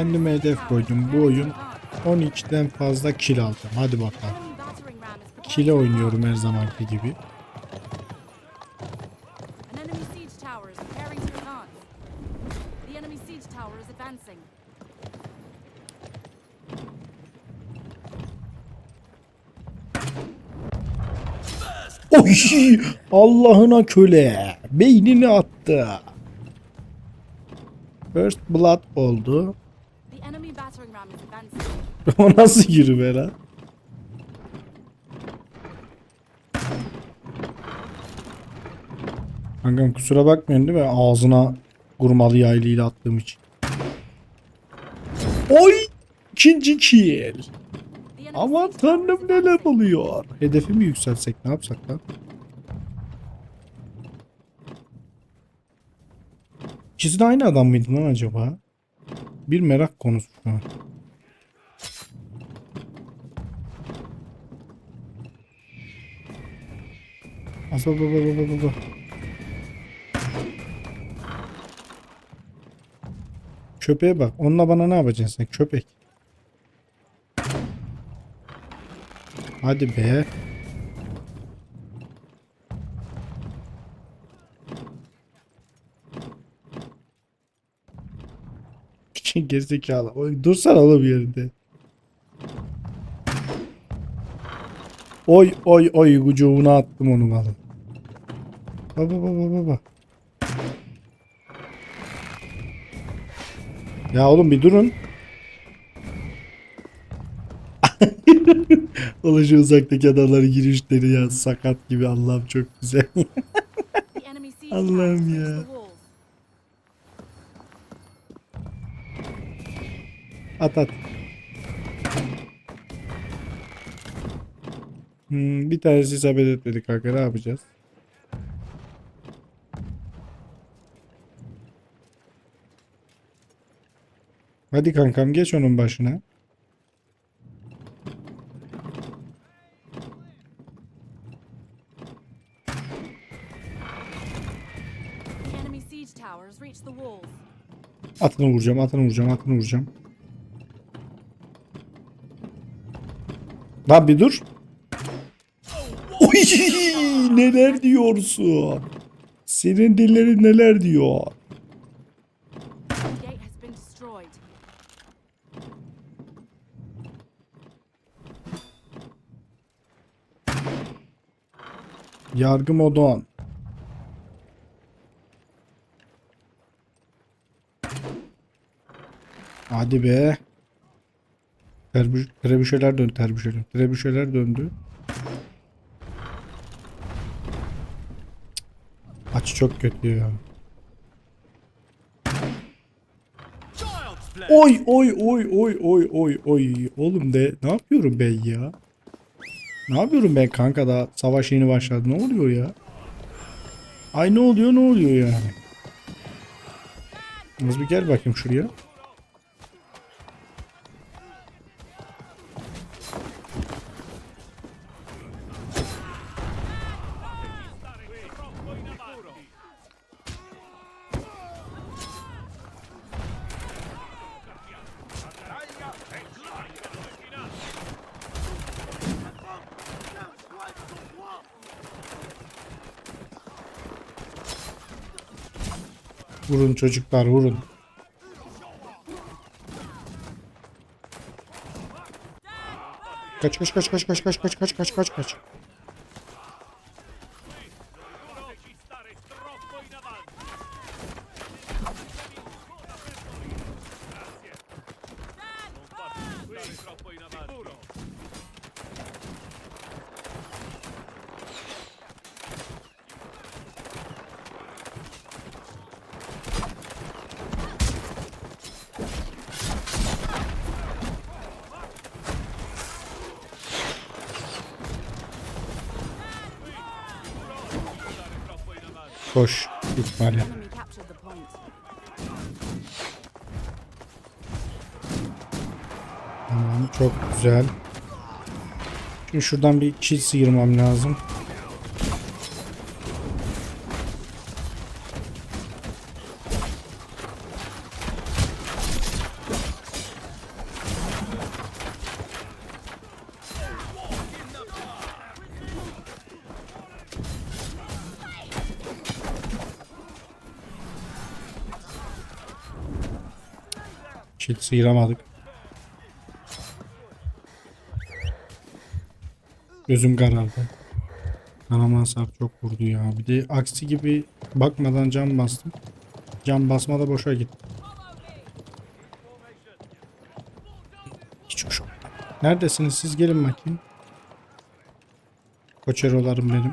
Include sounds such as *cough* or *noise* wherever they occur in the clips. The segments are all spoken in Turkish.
Kendime hedef koydum. Bu oyun 12'den fazla kill aldım. Hadi bakalım. Kile oynuyorum her zamanki gibi. Oy! Allah'ına köle. Beynini attı. First Blood oldu. *laughs* o nasıl yürüme lan? Kankam kusura bakmayın değil mi? Ağzına kurmalı yaylıyla attığım için. Oy! İkinci kill. Aman tanrım neler oluyor. Hedefi mi yükseltsek ne yapsak lan? İkisi de aynı adam mıydı lan acaba? Bir merak konusu şu an. As baba baba baba baba. Köpeğe bak. Onunla bana ne yapacaksın sen köpek? Hadi be. Gerizekalı. Oy, Dursana oğlum yerinde. Oy oy oy kucuğuna attım onu vallahi. Baba baba baba. Ya oğlum bir durun. *laughs* Oğlum şu uzaktaki adamların girişleri ya sakat gibi Allah'ım çok güzel. *laughs* Allah'ım ya. At at. Hmm, bir tanesi isabet etmedi kanka ne yapacağız? Hadi kankam geç onun başına. Atını vuracağım, atını vuracağım, atını vuracağım. Lan dur. Oy, neler diyorsun? Senin dillerin neler diyor? Yargı modu. Hadi be. Terbüş, trebüşeler döndü, terbüşeler. Trebüşeler döndü. Aç çok kötü ya. Oy oy oy oy oy oy oy. Oğlum de ne yapıyorum ben ya? Ne yapıyorum ben kanka da savaş yeni başladı. Ne oluyor ya? Ay ne oluyor ne oluyor yani? Az bir gel bakayım şuraya. Vurun çocuklar vurun. Kaç kaç kaç kaç kaç kaç kaç kaç kaç kaç kaç. Koş. İhbari. Tamam çok güzel. Şimdi şuradan bir çiz sıyırmam lazım. Kill sıyıramadık. Gözüm karardı. Kanama hasar çok vurdu ya. Bir de aksi gibi bakmadan cam bastım. Cam basma da boşa gitti. Hiç hoş. Neredesiniz siz gelin bakayım. Koçerolarım benim.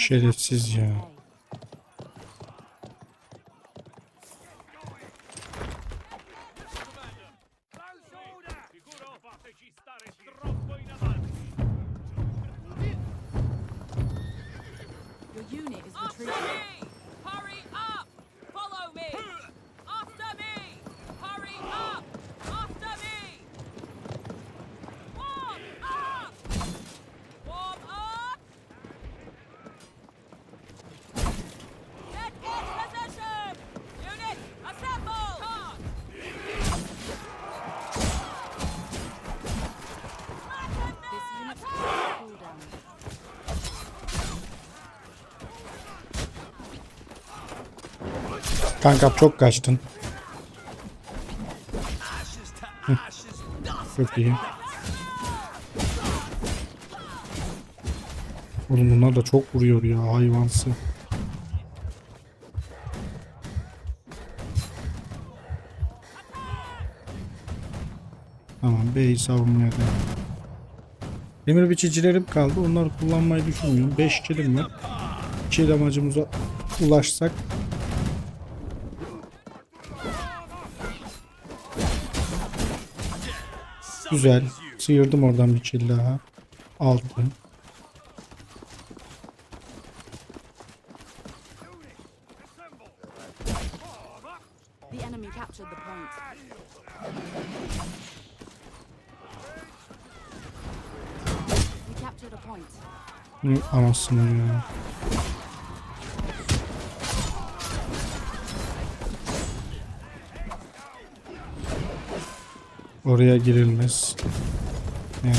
Captured ya. Kankam çok kaçtın. Hı. Çok iyi. Oğlum bunlar da çok vuruyor ya hayvansı. Tamam B'yi savunmaya devam. Demir biçicilerim kaldı. Onları kullanmayı düşünmüyorum. 5 kilim var. Kill amacımıza ulaşsak Güzel. Sıyırdım oradan bir kill daha. Altı. The enemy Oraya girilmez. Ya.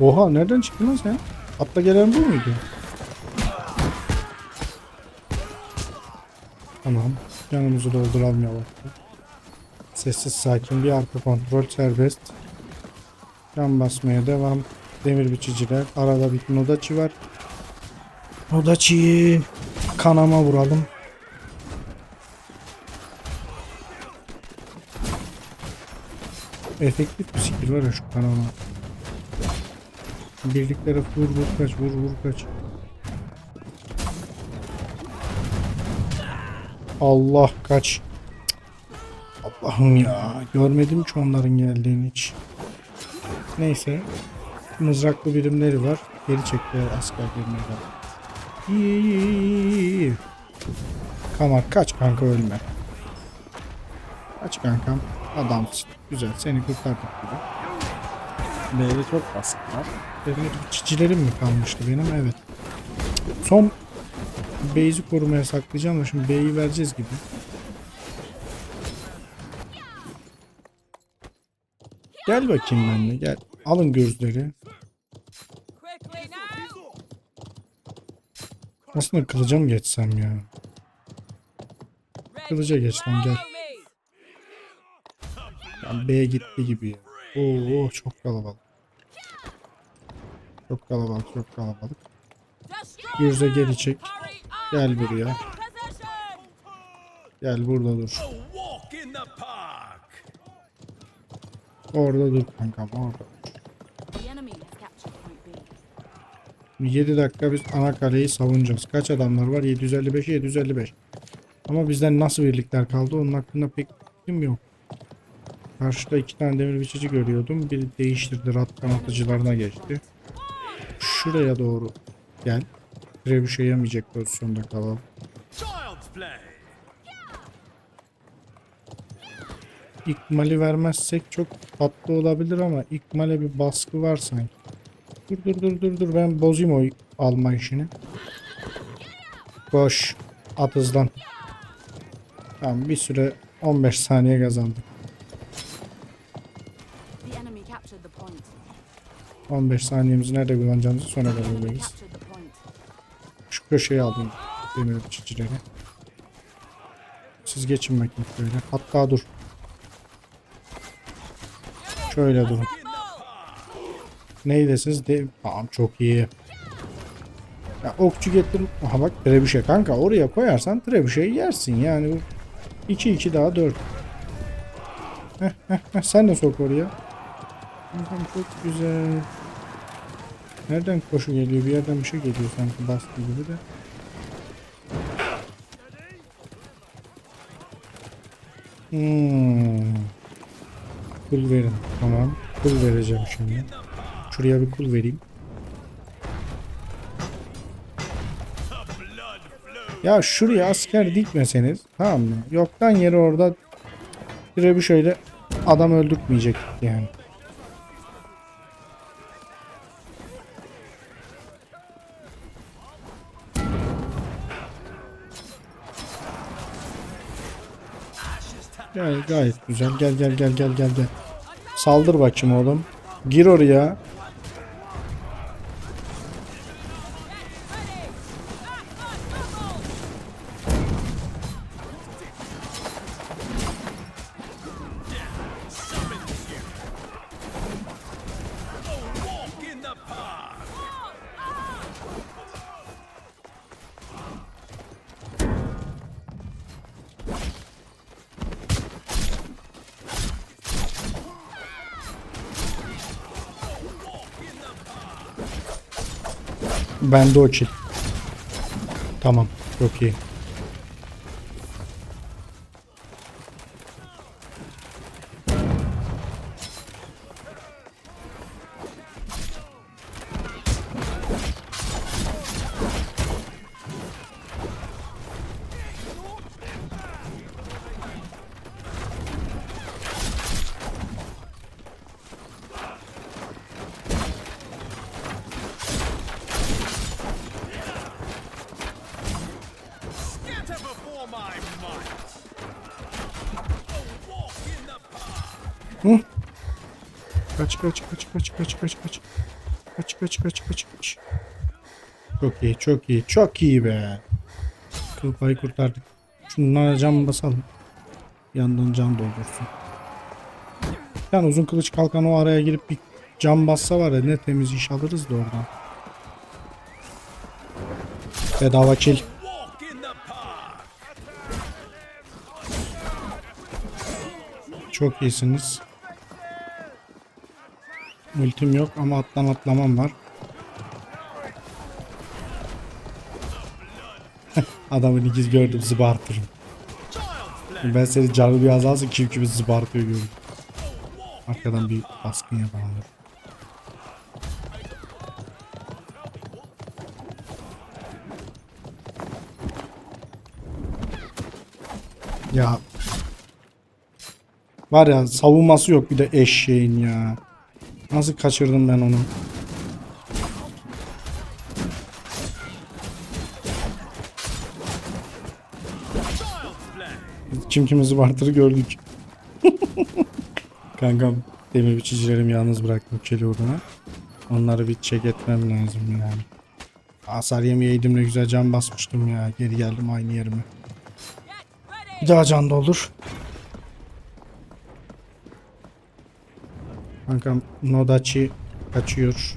Oha nereden çıktın lan sen? Atla gelen bu muydu? Tamam. Canımızı dolduralım yavaşça. Sessiz sakin bir arka kontrol serbest. Can basmaya devam. Demir biçiciler. Arada bir nodaçı var. Nodaçıyı kanama vuralım. Efektif bir skill var ya şu kanama. Birliklere vur vur kaç vur vur kaç. Allah kaç. Allah'ım ya. Görmedim ki onların geldiğini hiç. Neyse. Mızraklı birimleri var. Geri çektiler iyi, iyi. Kamar kaç kanka ölme. Kaç kankam. Adamsın. Güzel seni kurtardık gibi. B'de çok basit var. Benim çiçilerim mi kalmıştı benim? Evet. Son base'i korumaya saklayacağım da şimdi B'yi vereceğiz gibi. Gel bakayım benimle gel. Alın gözleri. Aslında kılıca mı geçsem ya? Kılıca geç lan gel. Follow me! Yani B gitti gibi. Oo çok kalabalık. Çok kalabalık çok kalabalık. Gürze geri çek. Gel buraya. Gel burada dur. Orada dur kankam orada. The enemy has captured point B. 7 dakika biz ana kaleyi savunacağız. Kaç adamlar var? 755 755. Ama bizden nasıl birlikler kaldı onun hakkında pek fikrim yok. Karşıda iki tane demir biçici görüyordum. Biri değiştirdi. Rat kanatıcılarına geçti. Şuraya doğru gel. Trebüşe yemeyecek pozisyonda kalalım. İkmali vermezsek çok tatlı olabilir ama ikmale bir baskı var sanki. Dur dur dur dur dur ben bozayım o alma işini. Koş. At hızlan. Tamam bir süre 15 saniye kazandık. 15 saniyemizi nerede kullanacağımızı sonra belirleriz. Şu köşeyi aldım demir çiçileri. Siz geçin bakayım böyle. Hatta dur. Şöyle durun. Neydesiniz? De tamam çok iyi. Ya okçu getir. Aha bak trebüşe kanka oraya koyarsan trebüşeyi yersin yani. bu 2 2 daha 4. Heh, heh, heh, sen de sok oraya. Çok güzel. Nereden koşu geliyor? Bir yerden bir şey geliyor sanki baskı gibi de. Hmm. Kul verin. Tamam. Kul vereceğim şimdi. Şuraya bir kul vereyim. Ya şuraya asker dikmeseniz tamam mı? Yoktan yere orada bir şöyle adam öldürtmeyecek yani. Gayet, güzel. Gel gel gel gel gel gel. Saldır bakayım oğlum. Gir oraya. Bende o çil. Tamam. Çok iyi. Park. Kaç kaç kaç kaç kaç kaç kaç. Kaç kaç kaç kaç kaç. Çok iyi çok iyi çok iyi be. Kıl payı kurtardık. Şunlara can basalım. Bir yandan can doldursun. Yani uzun kılıç kalkan o araya girip bir can bassa var ya ne temiz iş alırız da oradan. Bedava kill. Çok iyisiniz. Ultim yok ama atlan atlamam var. *laughs* Adamın ikiz gördüm zıbartırım. Ben seni canlı bir azalsın kim kimi zıbartıyor gördüm. Arkadan bir baskın yapalım. dur. Ya Var ya savunması yok bir de eşeğin ya. Nasıl kaçırdım ben onu? Kim kimi zıbartırı gördük. *laughs* Kankam demir biçicilerimi yalnız bıraktım çeli uğruna. Onları bir çek etmem lazım yani. Hasar yemeyeydim ne güzel can basmıştım ya. Geri geldim aynı yerime. Bir daha can doldur. Kankam Nodachi kaçıyor.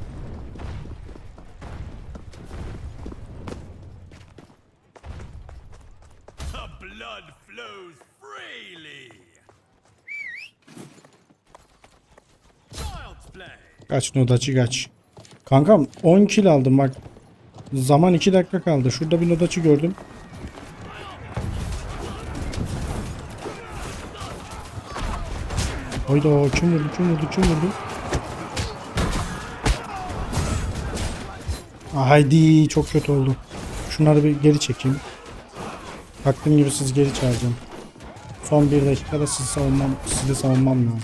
Kaç Nodachi kaç. Kankam 10 kill aldım bak. Zaman 2 dakika kaldı. Şurada bir Nodachi gördüm. Hayda kim vurdu kim vurdu kim vurdu? Haydi çok kötü oldu. Şunları bir geri çekeyim. Baktığım gibi siz geri çağıracağım. Son bir dakikada sizi savunmam, sizi savunmam lazım.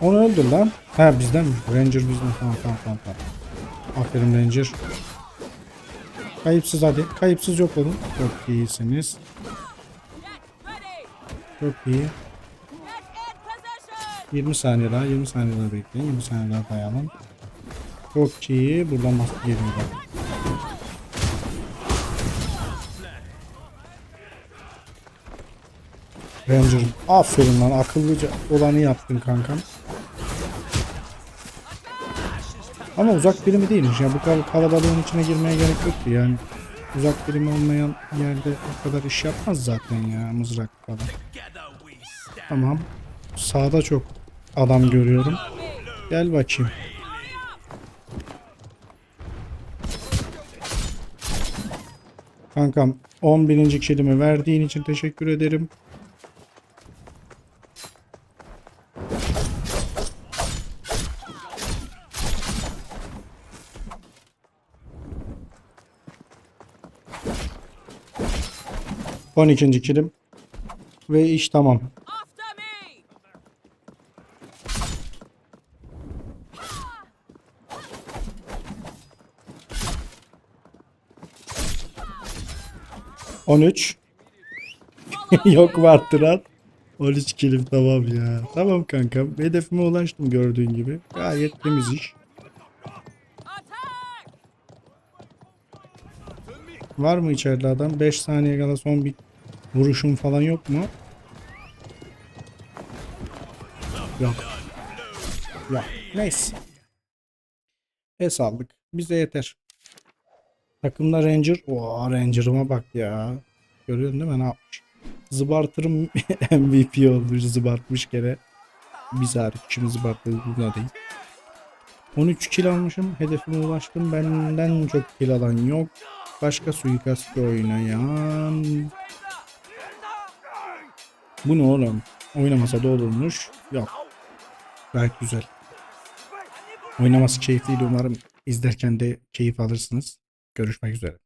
Onu öldür lan. Ha bizden mi? Ranger bizden. Tamam tamam tamam. tamam. Aferin Ranger. Kayıpsız hadi. Kayıpsız yok olun. Çok iyisiniz. Çok iyi. Get in position. 20 saniye daha, 20 saniye daha bekleyin. 20 saniye daha dayanın. Çok iyi. Buradan nasıl geliyor. Ranger'ım. Aferin lan. Akıllıca olanı yaptın kankam. Ama uzak birimi değilmiş ya. Bu kadar kalabalığın içine girmeye gerek yoktu yani. Uzak birimi olmayan yerde o kadar iş yapmaz zaten ya mızrak falan. Tamam. Sağda çok adam görüyorum. Gel bakayım. Kankam 11. kilimi verdiğin için teşekkür ederim. On ikinci kilim. Ve iş tamam. 13. *laughs* Yok var varttıran. 13 kilim tamam ya. Tamam kankam. Hedefime ulaştım gördüğün gibi. Gayet temiz iş. Var mı içeride adam? 5 saniye kala son bir vuruşum falan yok mu? Yok. Yok. Neyse. Pes aldık. Bize yeter. Takımda Ranger. Oo Ranger'ıma bak ya. Görüyorsun değil mi ne yapmış? Zıbartırım *laughs* MVP olmuş. Zıbartmış kere. Biz hariç kimi zıbarttığı buna değil. 13 kill almışım. Hedefime ulaştım. Benden çok kill alan yok. Başka suikast oynayan. Bu ne oğlum? Oynamasa da olurmuş. Yok. Gayet güzel. Oynaması keyifliydi. Umarım izlerken de keyif alırsınız. Görüşmek üzere.